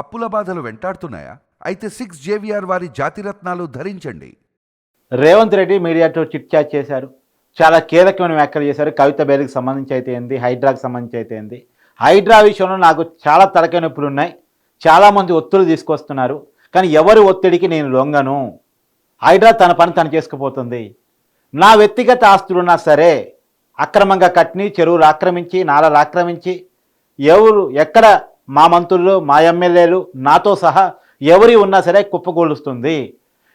అప్పుల బాధలు వెంటాడుతున్నాయా? అయితే సిక్స్ జేవిఆర్ వారి జాతిరత్నాలు ధరించండి. రేవంత్ రెడ్డి మీడియాతో చిట్ చాట్ చేశారు. చాలా కీలకమైన వ్యాఖ్యలు చేశారు. కవిత బేరికి సంబంధించి అయితే ఏంది? హైడ్రాకి సంబంధించి అయితే ఏంది? హైడ్రా విషయంలో నాకు చాలా తలకైన నొప్పులు ఉన్నాయి. చాలామంది ఒత్తిడి తీసుకొస్తున్నారు. కానీ ఎవరి ఒత్తిడికి నేను లొంగను? హైడ్రా తన పని తను చేసుకుపోతుంది. నా వ్యక్తిగత ఆస్తులున్నా సరే అక్రమంగా కట్ని చెరువులు ఆక్రమించి నాలలు ఆక్రమించి ఎవరు ఎక్కడ మా మంత్రులు మా ఎమ్మెల్యేలు నాతో సహా ఎవరి ఉన్నా సరే కుప్పకూలుస్తుంది.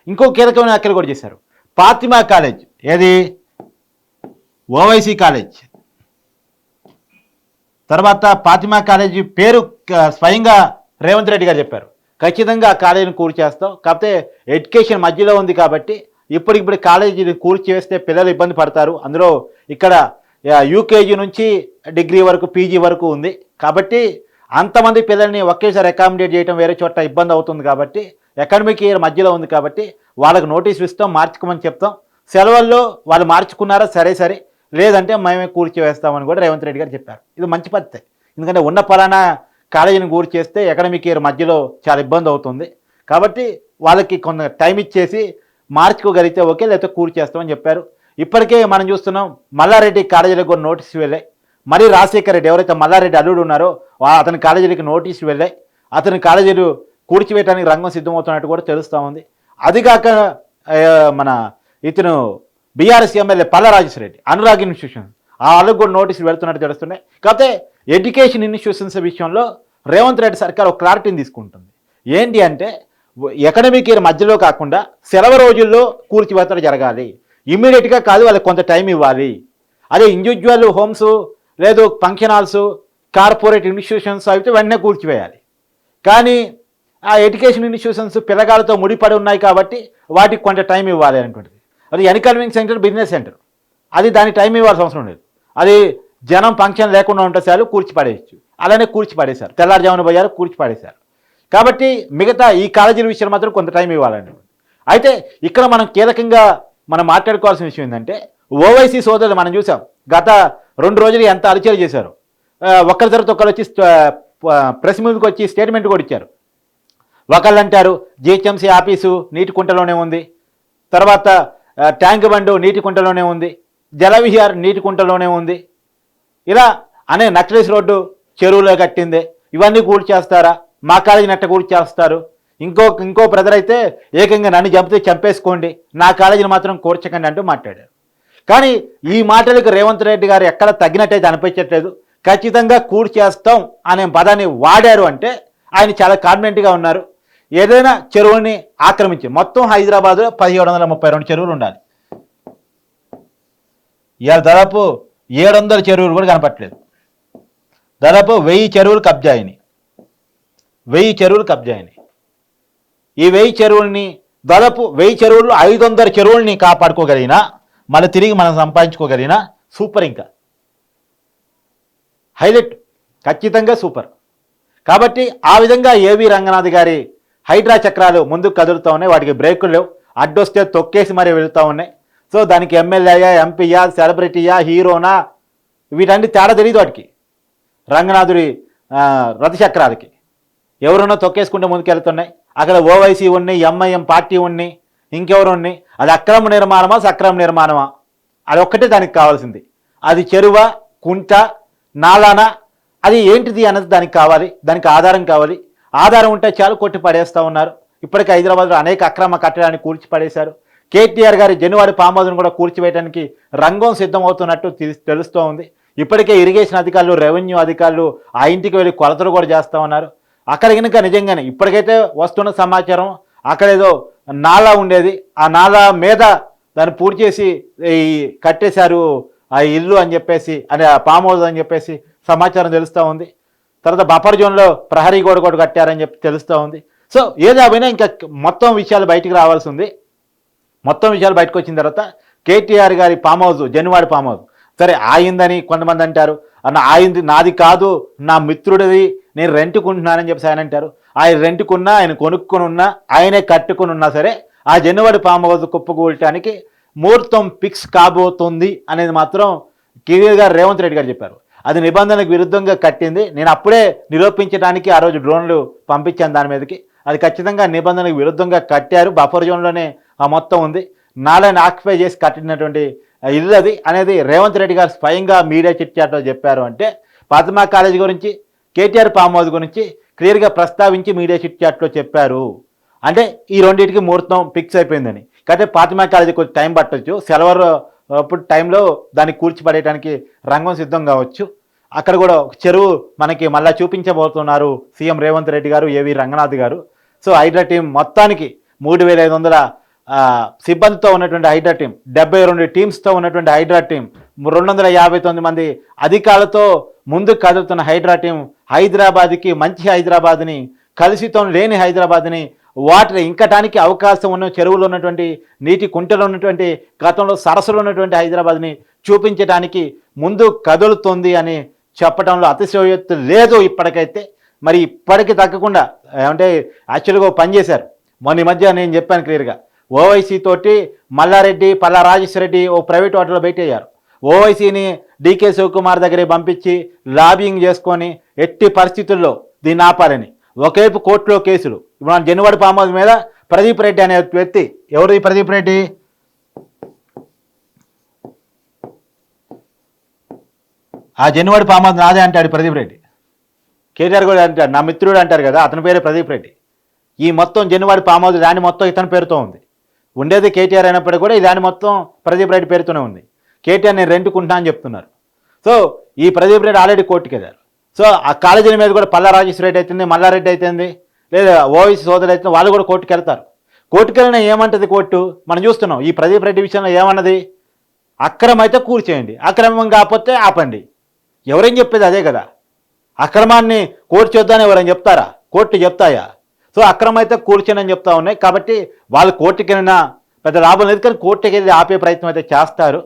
ఇంకో కీలకమైన వ్యాఖ్యలు కూడా చేశారు. ఫాతిమా కాలేజ్. ఏది? ఓవైసీ కాలేజ్. తర్వాత ఫాతిమా కాలేజీ పేరు స్వయంగా రేవంత్ రెడ్డి గారు చెప్పారు. ఖచ్చితంగా ఆ కాలేజీని కూల్చేస్తాం కాకపోతే ఎడ్యుకేషన్ మధ్యలో ఉంది కాబట్టి ఇప్పటికిప్పుడు కాలేజీని కూల్చివేస్తే పిల్లలు ఇబ్బంది పడతారు. అందులో ఇక్కడ యూకేజీ నుంచి డిగ్రీ వరకు పీజీ వరకు ఉంది. కాబట్టి అంతమంది పిల్లల్ని ఒకేసారి అకామిడేట్ చేయడం వేరే చోట ఇబ్బంది అవుతుంది కాబట్టి అకాడమిక్ ఇయర్ మధ్యలో ఉంది కాబట్టి వాళ్ళకు నోటీస్ ఇస్తాం మార్చుకోమని చెప్తాం. సెలవుల్లో వాళ్ళు మార్చుకున్నారా? సరే సరే. లేదంటే మేమే కూర్చివేస్తామని కూడా రేవంత్ రెడ్డి గారు చెప్పారు. ఇది మంచి పద్ధతి. ఎందుకంటే ఉన్న పలానా కాలేజీని కూర్చేస్తే చేస్తే అకాడమిక్ ఇయర్ మధ్యలో చాలా ఇబ్బంది అవుతుంది. కాబట్టి వాళ్ళకి కొంత టైం ఇచ్చేసి మార్చుకోగలిగితే ఓకే లేకపోతే కూర్చేస్తామని చెప్పారు. ఇప్పటికే మనం చూస్తున్నాం మల్లారెడ్డి కాలేజీలకు కూడా నోటీస్ వెళ్ళాయి మరి రాజశేఖర్ రెడ్డి ఎవరైతే మల్లారెడ్డి అల్లుడు ఉన్నారో అతని కాలేజీలకి నోటీసు వెళ్ళాయి. అతని కాలేజీలు కూర్చివేయడానికి రంగం సిద్ధమవుతున్నట్టు కూడా తెలుస్తూ ఉంది. అదిగాక మన ఇతను BRS MLA Pallarajeshwara Reddy Anurag institution ఆ వాళ్ళకు కూడా నోటీసులు వెళ్తున్నట్టు తెలుస్తున్నాయి. కాకపోతే ఎడ్యుకేషన్ ఇన్స్టిట్యూషన్స్ విషయంలో రేవంత్ రెడ్డి సర్కార్ ఒక క్లారిటీని తీసుకుంటుంది. ఏంటి అంటే ఎకనమిక్ ఇయర్ మధ్యలో కాకుండా సెలవు రోజుల్లో కూర్చివేతలు జరగాలి. ఇమ్మీడియట్గా కాదు వాళ్ళకి కొంత టైం ఇవ్వాలి. అదే ఇండివిజువల్ హోమ్స్ లేదు ఫంక్షన్ హాల్స్ కార్పొరేట్ ఇన్స్టిట్యూషన్స్ అయితే వెంటనే కూల్చివేయాలి. కానీ ఆ ఎడ్యుకేషన్ ఇన్స్టిట్యూషన్స్ పిల్లగాలతో ముడిపడి ఉన్నాయి కాబట్టి వాటికి కొంత టైం ఇవ్వాలి అనేటువంటిది. అది ఎన్కన్వింగ్ సెంటర్ బిజినెస్ సెంటర్. అది దానికి టైం ఇవ్వాల్సిన అవసరం లేదు. అది జనం ఫంక్షన్ లేకుండా ఉంటే చాలు కూర్చిపడేయచ్చు అలానే కూర్చిపడేశారు తెల్లారుజామున పోయారు కూర్చిపడేశారు కాబట్టి మిగతా ఈ కాలేజీల విషయం మాత్రం కొంత టైం ఇవ్వాలని అయితే ఇక్కడ మనం కీలకంగా మనం మాట్లాడుకోవాల్సిన విషయం ఏంటంటే ఓవైసీ సోదరులు మనం చూసాం. గత రెండు రోజులు ఎంత అలచలు చేశారు? ఒకరి తర్వాత ఒకరు వచ్చి ప్రెస్ మీదకి వచ్చి స్టేట్మెంట్ కూడా ఇచ్చారు. ఒకళ్ళు అంటారు జిహెచ్ఎంసీ ఆఫీసు నీటి కుంటలోనే ఉంది. తర్వాత ట్యాంక్ బండు నీటి కుంటలోనే ఉంది. జలవిహార్ నీటి కుంటలోనే ఉంది. ఇలా అనే నక్లెస్ రోడ్డు చెరువులో కట్టిందే. ఇవన్నీ కూల్చేస్తారా మా కాలేజీ నెట్ట కూల్చేస్తారు ఇంకో ఇంకో బ్రదర్ అయితే ఏకంగా నన్ను చంపితే చంపేసుకోండి. నా కాలేజీని మాత్రం కూర్చకండి అంటూ మాట్లాడారు. కానీ ఈ మాటలకు రేవంత్ రెడ్డి గారు ఎక్కడ తగ్గినట్టయితే అనిపించట్లేదు. ఖచ్చితంగా కూల్చేస్తాం అనే పదాన్ని వాడారు అంటే ఆయన చాలా కాన్ఫిడెంట్గా ఉన్నారు. ఏదైనా చెరువుని ఆక్రమించి మొత్తం హైదరాబాద్లో పదిహేడు వందల ముప్పై రెండు చెరువులు ఉండాలి. ఇవాళ దాదాపు ఏడు వందల చెరువులు కూడా కనపట్లేదు దాదాపు వెయ్యి చెరువులు కబ్జా అయినాయి. వెయ్యి చెరువులు కబ్జా అయినాయి. ఈ వెయ్యి చెరువుల్ని దాదాపు వెయ్యి చెరువులు ఐదు వందల చెరువుల్ని కాపాడుకోగలిగినా మళ్ళీ తిరిగి మనం సంపాదించుకోగలిగినా సూపర్ ఇంకా. హైలైట్ ఖచ్చితంగా సూపర్. కాబట్టి ఆ విధంగా ఏవి రంగనాథ్ గారి హైడ్రా చక్రాలు ముందుకు కదులుతూ ఉన్నాయి వాటికి బ్రేకులు లేవు. అడ్డొస్తే తొక్కేసి మరీ వెళుతూ ఉన్నాయి. సో దానికి ఎమ్మెల్యేయా ఎంపీయా సెలబ్రిటీయా హీరోనా వీటన్ని తేడా తెలియదు వాటికి. రంగనాథుడి రథచక్రాలకి. ఎవరున్నా తొక్కేసుకుంటే ముందుకెళ్తున్నాయి. అక్కడ ఓవైసీ ఉన్నాయి ఎంఐఎం పార్టీ ఉన్నాయి ఇంకెవరు ఉన్నాయి అది అక్రమ నిర్మాణమా సక్రమ నిర్మాణమా? అది ఒక్కటే దానికి కావాల్సింది. అది చెరువ కుంట నాలానా అది ఏంటిది అన్నది దానికి కావాలి దానికి ఆధారం కావాలి. ఆధారం ఉంటే చాలు కొట్టి పడేస్తూ ఉన్నారు. ఇప్పటికే హైదరాబాద్లో అనేక అక్రమ కట్టడాన్ని కూల్చి పడేశారు. కేటీఆర్ గారి జనవరి పామోదును కూడా కూల్చివేయడానికి రంగం సిద్ధమవుతున్నట్టు తెలుస్తూ ఉంది. ఇప్పటికే ఇరిగేషన్ అధికారులు రెవెన్యూ అధికారులు ఆ ఇంటికి వెళ్ళి కొలతలు కూడా చేస్తూ ఉన్నారు. అక్కడ కనుక నిజంగానే ఇప్పటికైతే వస్తున్న సమాచారం అక్కడ ఏదో నాలా ఉండేది. ఆ నాలా మీద దాన్ని పూర్తి చేసి ఈ కట్టేశారు ఆ ఇల్లు అని చెప్పేసి అనే ఆ ఫామ్ హౌస్ అని చెప్పేసి సమాచారం తెలుస్తూ ఉంది. తర్వాత బఫర్ జోన్లో ప్రహరీ గోడ కూడా కట్టారని చెప్పి తెలుస్తూ ఉంది. సో ఏదేమైనా ఇంకా మొత్తం విషయాలు బయటికి రావాల్సి ఉంది. మొత్తం విషయాలు బయటకు వచ్చిన తర్వాత కేటీఆర్ గారి farm house Janwada farm house. సరే ఆయిందని కొంతమంది అంటారు. అన్న ఆయింది నాది కాదు నా మిత్రుడిది నేను రెంట్కుంటున్నానని చెప్పి ఆయన అంటారు. ఆయన రెంట్కున్నా ఆయన కొనుక్కుని ఉన్నా ఆయనే కట్టుకుని ఉన్నా సరే ఆ జనివాడి ఫామ్ హౌస్ కుప్పకూల్చడానికి ముహూర్తం ఫిక్స్ కాబోతుంది అనేది మాత్రం కేవీఆర్ గారు రేవంత్ రెడ్డి గారు చెప్పారు. అది నిబంధనకు విరుద్ధంగా కట్టింది. నేను అప్పుడే నిరూపించడానికి ఆ రోజు డ్రోన్లు పంపించాను దాని మీదకి. అది ఖచ్చితంగా నిబంధనకు విరుద్ధంగా కట్టారు. బఫర్ జోన్లోనే ఆ మొత్తం ఉంది. నాలని ఆక్యుపై చేసి కట్టినటువంటి ఇల్లు అది అనేది రేవంత్ రెడ్డి గారు స్వయంగా మీడియా చిట్చాట్లో చెప్పారు అంటే ఫాతిమా కాలేజీ గురించి కేటీఆర్ పామోద్ గురించి క్లియర్గా ప్రస్తావించి మీడియా చిట్చాట్లో చెప్పారు. అంటే ఈ రెండింటికి ముహూర్తం ఫిక్స్ అయిపోయిందని. కాకపోతే పాతిమా కాలేజీ కొంచెం టైం పట్టొచ్చు. సెలవర్ అప్పుడు టైంలో దాన్ని కూర్చిపడేయడానికి రంగం సిద్ధం కావచ్చు. అక్కడ కూడా ఒక చెరువు మనకి మళ్ళీ చూపించబోతున్నారు సీఎం రేవంత్ రెడ్డి గారు ఏవి రంగనాథ్ గారు. సో హైడ్రా టీం మొత్తానికి మూడు వేల ఐదు వందల సిబ్బందితో ఉన్నటువంటి హైడ్రా టీం డెబ్బై రెండు టీమ్స్తో ఉన్నటువంటి హైడ్రా టీం రెండు వందల యాభై తొమ్మిది మంది అధికారులతో ముందు కదులుతున్న హైడ్రా టీం హైదరాబాద్కి మంచి హైదరాబాద్ని కలిసితో లేని హైదరాబాద్ని వాటిని ఇంకటానికి అవకాశం ఉన్న చెరువులు ఉన్నటువంటి నీటి కుంటలు ఉన్నటువంటి గతంలో సరస్సులు ఉన్నటువంటి హైదరాబాద్ని చూపించడానికి ముందు కదులుతుంది అని చెప్పడంలో అతిశయోక్తి లేదు ఇప్పటికైతే. మరి ఇప్పటికి తగ్గకుండా అంటే యాక్చువల్గా పనిచేశారు మొన్న ఈ మధ్య నేను చెప్పాను క్లియర్గా. ఓవైసీ తోటి మల్లారెడ్డి పల్లా రాజేశ్వరరెడ్డి ఓ ప్రైవేట్ హోటల్లో పెట్టేయారు ఓవైసీని డీకే శివకుమార్ దగ్గరే పంపించి లాబింగ్ చేసుకొని ఎట్టి పరిస్థితుల్లో దీన్ని ఆపాలని. ఒకవైపు కోర్టులో కేసులు. ఇప్పుడు మన జనువాడి ఫామ్ మీద ప్రదీప్ రెడ్డి అనే వ్యక్తి. ఎవరిది ప్రదీప్ రెడ్డి? ఆ జనువాడి ఫామ్ నాదే అంటాడు ప్రదీప్ రెడ్డి. కేటీఆర్ కూడా అంటారు నా మిత్రుడు అంటారు కదా అతని పేరే ప్రదీప్ రెడ్డి. ఈ మొత్తం జనువాడి ఫామ్ దాని మొత్తం ఇతని పేరుతో ఉంది. ఉండేది కేటీఆర్ అయినప్పటికీ కూడా ఈ దాని మొత్తం ప్రదీప్ రెడ్డి పేరుతోనే ఉంది. కేటీఆర్ నేను రెంట్కుంటా అని చెప్తున్నారు. సో ఈ ప్రదీప్ రెడ్డి ఆల్రెడీ కోర్టుకెళ్ళారు. సో ఆ కాలేజీల మీద కూడా పల్లా రాజేశ్వరరెడ్డి అవుతుంది మల్లారెడ్డి అవుతుంది లేదా ఓవైసీ సోదరులు అయితే వాళ్ళు కూడా కోర్టుకు వెళ్తారు. కోర్టుకు వెళ్ళినా ఏమంటది కోర్టు? మనం చూస్తున్నాం ఈ ప్రదీప్ రెడ్డి విషయంలో ఏమన్నది? అక్రమం అయితే కూర్చేయండి అక్రమం కాకపోతే ఆపండి. ఎవరేం చెప్పేది అదే కదా? అక్రమాన్ని కోర్టు చూద్దామని ఎవరైనా చెప్తారా? కోర్టు చెప్తాయా? సో అక్రమం అయితే కూర్చొని చెప్తా ఉన్నాయి. కాబట్టి వాళ్ళు కోర్టుకి వెళ్ళినా పెద్ద లాభం లేదు కానీ కోర్టుకి వెళ్ళి ఆపే ప్రయత్నం అయితే చేస్తారు.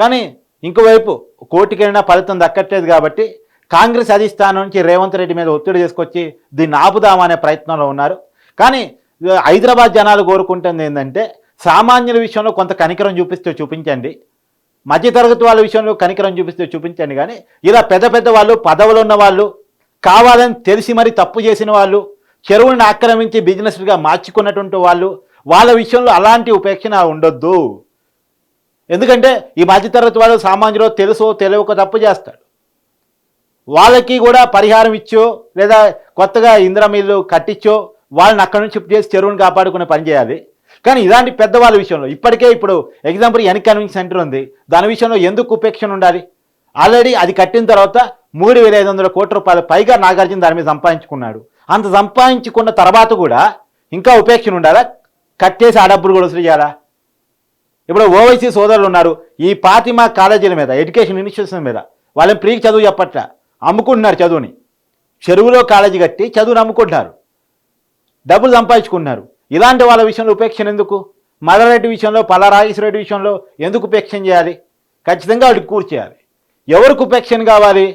కానీ ఇంకోవైపు కోర్టుకి వెళ్ళినా ఫలితం దక్కట్లేదు కాబట్టి కాంగ్రెస్ అధిష్టానం నుంచి రేవంత్ రెడ్డి మీద ఒత్తిడి తీసుకొచ్చి దీన్ని ఆపుదామనే ప్రయత్నంలో ఉన్నారు. కానీ హైదరాబాద్ జనాలు కోరుకుంటుంది ఏంటంటే సామాన్యుల విషయంలో కొంత కనికరం చూపిస్తే చూపించండి. మధ్యతరగతి వాళ్ళ విషయంలో కనికరం చూపిస్తే చూపించండి. కానీ ఇలా పెద్ద పెద్ద వాళ్ళు పదవులు ఉన్న వాళ్ళు కావాలని తెలిసి మరి తప్పు చేసిన వాళ్ళు చెరువులను ఆక్రమించి బిజినెస్గా మార్చుకున్నటువంటి వాళ్ళు వాళ్ళ విషయంలో అలాంటి ఉపేక్షణ ఉండొద్దు. ఎందుకంటే ఈ మధ్యతరగతి వాళ్ళు సామాన్యులు తెలుసో తెలియక తప్పు చేస్తాడు వాళ్ళకి కూడా పరిహారం ఇచ్చో లేదా కొత్తగా ఇంద్రమిల్లు కట్టించో వాళ్ళని అక్కడి నుంచి షిఫ్ట్ చేసి చెరువుని కాపాడుకునే పని చేయాలి. కానీ ఇలాంటి పెద్దవాళ్ళ విషయంలో ఇప్పటికే ఇప్పుడు ఎగ్జాంపుల్ ఎన్ కన్వింగ్ సెంటర్ ఉంది. దాని విషయంలో ఎందుకు ఉపేక్షణ ఉండాలి? ఆల్రెడీ అది కట్టిన తర్వాత మూడు వేల ఐదు వందల కోట్ల రూపాయలు పైగా నాగార్జున దాని మీద సంపాదించుకున్నాడు. అంత సంపాదించుకున్న తర్వాత కూడా ఇంకా ఉపేక్షణ ఉండాలా? కట్టేసి ఆ డబ్బులు కూడా వసూలు చేయాలా ఇప్పుడు ఓవైసీ సోదరులు ఉన్నారు. ఈ పాతిమా కాలేజీల మీద ఎడ్యుకేషన్ ఇన్స్టిట్యూషన్ మీద వాళ్ళని ప్రీ చదువు చెప్పట్లా? అమ్ముకుంటున్నారు చదువుని. చెరువులో కాలేజీ కట్టి చదువుని అమ్ముకుంటున్నారు. డబ్బులు సంపాదించుకుంటున్నారు. ఇలాంటి వాళ్ళ విషయంలో ఉపేక్షణ ఎందుకు? మదరెడ్డి విషయంలో పల్లారాజేశ్వరరెడ్డి విషయంలో ఎందుకు ఉపేక్షణ చేయాలి? ఖచ్చితంగా వాడికి కూర్చేయాలి ఎవరికి ఉపేక్షణ కావాలి?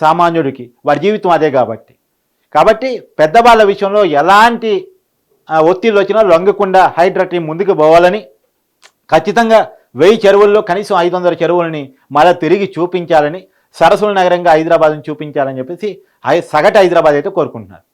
సామాన్యుడికి. వాడి జీవితం అదే కాబట్టి. కాబట్టి పెద్దవాళ్ళ విషయంలో ఎలాంటి ఒత్తిళ్ళు వచ్చినా లొంగకుండా హైడ్రటీ ముందుకు పోవాలని ఖచ్చితంగా వెయ్యి చెరువుల్లో కనీసం ఐదు వందల చెరువులని మళ్ళీ తిరిగి చూపించాలని సరస్సుల నగరంగా హైదరాబాద్ని చూపించాలని చెప్పేసి సగటు హైదరాబాద్ అయితే కోరుకుంటున్నారు.